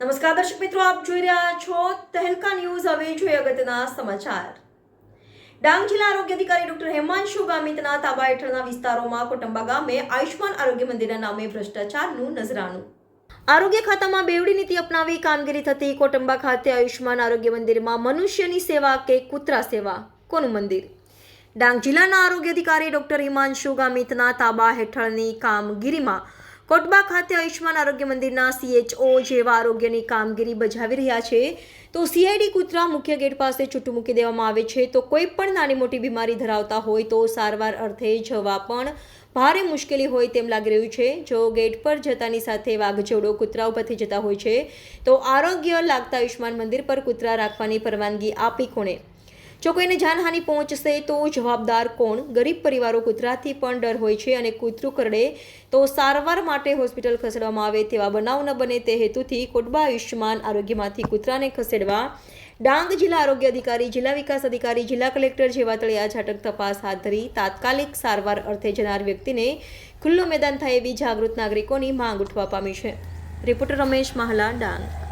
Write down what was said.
નમસ્કાર દર્શક મિત્રો, આપ જોઈ રહ્યા છો તહેલકા ન્યૂઝ. હવે જોઈએ અગત્યના સમાચાર. ડાંગ જિલ્લા આરોગ્ય અધિકારી ડોક્ટર હેમાંશુ ગામિતના તાબા હેઠળના વિસ્તારોમાં કોટંબા ગામે આયુષ્માન આરોગ્ય મંદિરના નામે ભ્રષ્ટાચારનું નજરાણું. આરોગ્ય ખાતામાં બેવડી નીતિ અપનાવી કામગીરી થતી કોટંબા ખાતે આયુષ્માન આરોગ્ય મંદિરમાં મનુષ્યની સેવા કે કૂતરા સેવા? કોનું મંદિર? ડાંગ જિલ્લાના આરોગ્ય અધિકારી ડોક્ટર હિમાંશુ ગામિતના તાબા હેઠળની કામગીરીમાં કોટબા ખાતે આયુષ્માન આરોગ્ય મંદિરના સીએચઓ જેવા આરોગ્યની કામગીરી બજાવી રહ્યા છે. તો સીઆઈડી કૂતરા મુખ્ય ગેટ પાસે છૂટું મૂકી દેવામાં આવે છે. તો કોઈ પણ નાની મોટી બીમારી ધરાવતા હોય તો સારવાર અર્થે જવા પણ ભારે મુશ્કેલી હોય તેમ લાગી રહ્યું છે. જો ગેટ પર જતાની સાથે વાઘજોડો કૂતરા ઉપરથી જતા હોય છે, તો આરોગ્ય લાગતા આયુષ્માન મંદિર પર કૂતરા રાખવાની પરવાનગી આપી કોણે? જો કોઈને જાનહાનિ પહોંચશે તો જવાબદાર કોણ? ગરીબ પરિવારો કૂતરાથી પણ ડર હોય છે અને કૂતરું કરડે તો સારવાર માટે હોસ્પિટલ ખસેડવામાં આવે તેવા બનાવ ન બને તે હેતુથી કોટબા આયુષ્યમાન આરોગ્યમાંથી કૂતરાને ખસેડવા ડાંગ જિલ્લા આરોગ્ય અધિકારી, જિલ્લા વિકાસ અધિકારી, જિલ્લા કલેક્ટર જેવા તળિયા ઝાટક તપાસ હાથ ધરી તાત્કાલિક સારવાર અર્થે જનાર વ્યક્તિને ખુલ્લું મેદાન થાય એવી જાગૃત નાગરિકોની માંગ ઉઠવા પામી છે. રિપોર્ટર રમેશ મહાલા, ડાંગ.